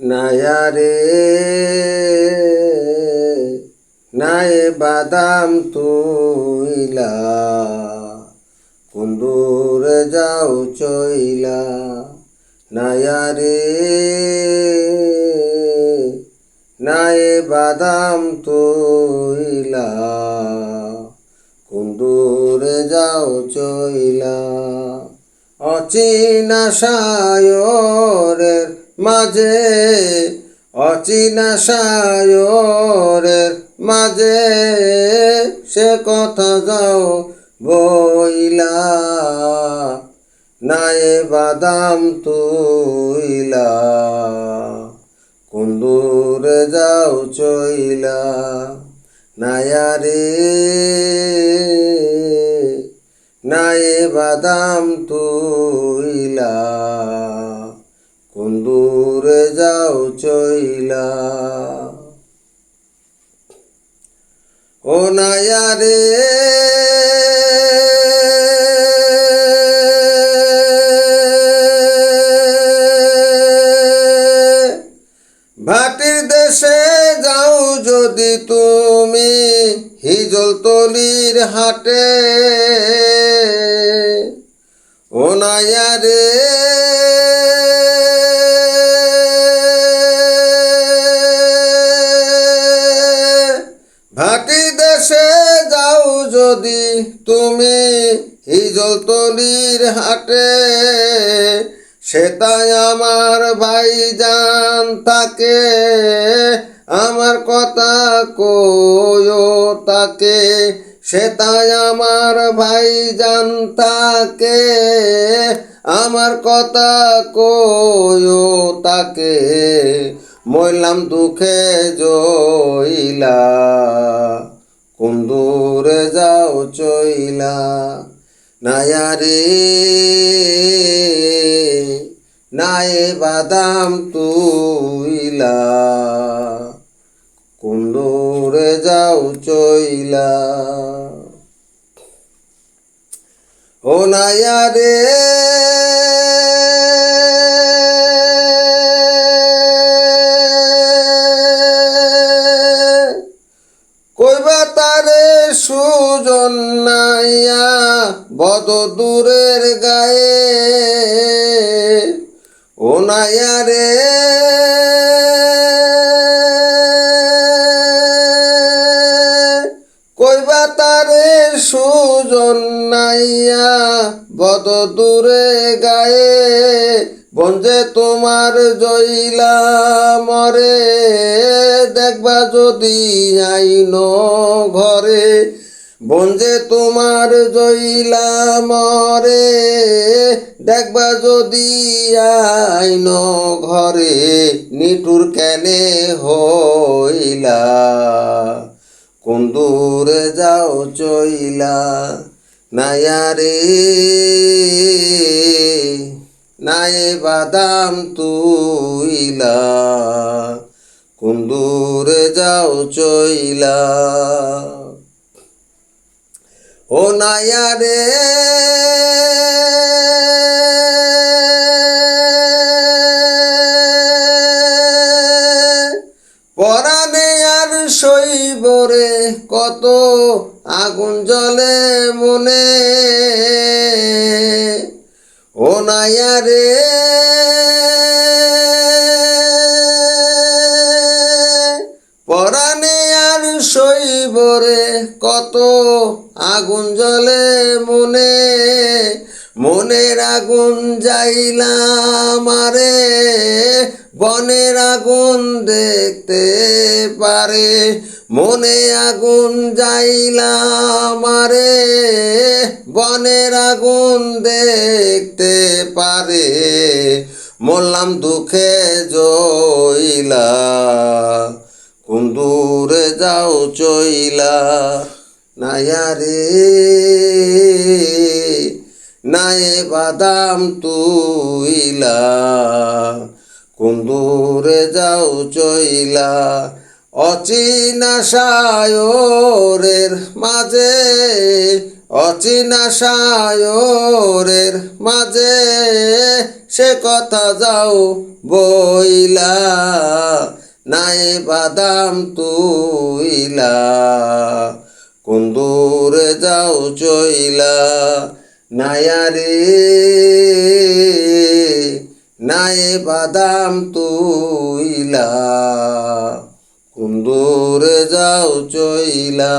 নায়ারে, নায়ে বাদাম তুইলা, কুন্দুরে যাও চইলা, নায়ারে, নায়ে বাদাম তুইলা, কুন্দুরে যাও চইলা। অচিনা সায়রের মাঝে অচিনা সায়রের মাঝে সে কথা যাও বইলা, নায়ে বাদাম তুইলা কুন্দুরে যাও চইলা নায়ারে নায়ে বাদাম তুইলা। যাও চইলা। ও নায়ারে, ভাটির দেশে যাও যদি তুমি হিজল তলির হাটে। ও নায়ারে ভাটি তুমি হিজল তলির হাটে, সেটাই আমার ভাই ভাইজান তাকে আমার কথা কয়ো তাকে, সেটাই আমার ভাইজান তাকে আমার কথা কয়ো তাকে মইলাম দুঃখে জইলা চইলা নায়ারে নায়ে বাদাম তুইলা। কুন্দুরে যাও চইলা। ও নায়ারে কইবা তারে সুজন নাইয়া বদ দূরের গায়ে ও রে। কইবা তারে সুজন নাইয়া বদ দূরে গায়ে বঞ্জে তোমার জইলা মরে, দেখবা যদি আইন ঘরে বঞ্জে তোমার জইলা মরে, দেখবা যদি আইন ঘরে নিটুর কেনে হইলা। কোন দূরে যাও চইলা নায়ারে, নায়ে বাদাম তুইলা। কোন দূরে যাও চইলা। ও নায়ারে। পরাণে আর শৈবরে কত আগুন জ্বলে মনে। ও নায়ারে। পরাণে শৈবরে কত আগুন জ্বলে মনে, মনের আগুন যাইলাম আরে, বনের আগুন দেখতে পারে, মনে আগুন যাইলাম আরে, বনের আগুন দেখতে পারে, মরলাম দুঃখে জইলা দূরে যাও চইলা নায়ারে নায়ে বাদাম তুইলা। কোন দূরে যাও চইলা, অচিনা সায়রের মাঝে, অচিনা সায়রের মাঝে সে কথা যাও বইলা। নাই বাদাম তুইলা, কুন্দুরে দূরে যাও চইলা। নায়ারে নাই বাদাম তুইলা, কুন্দুরে দূরে যাও চইলা।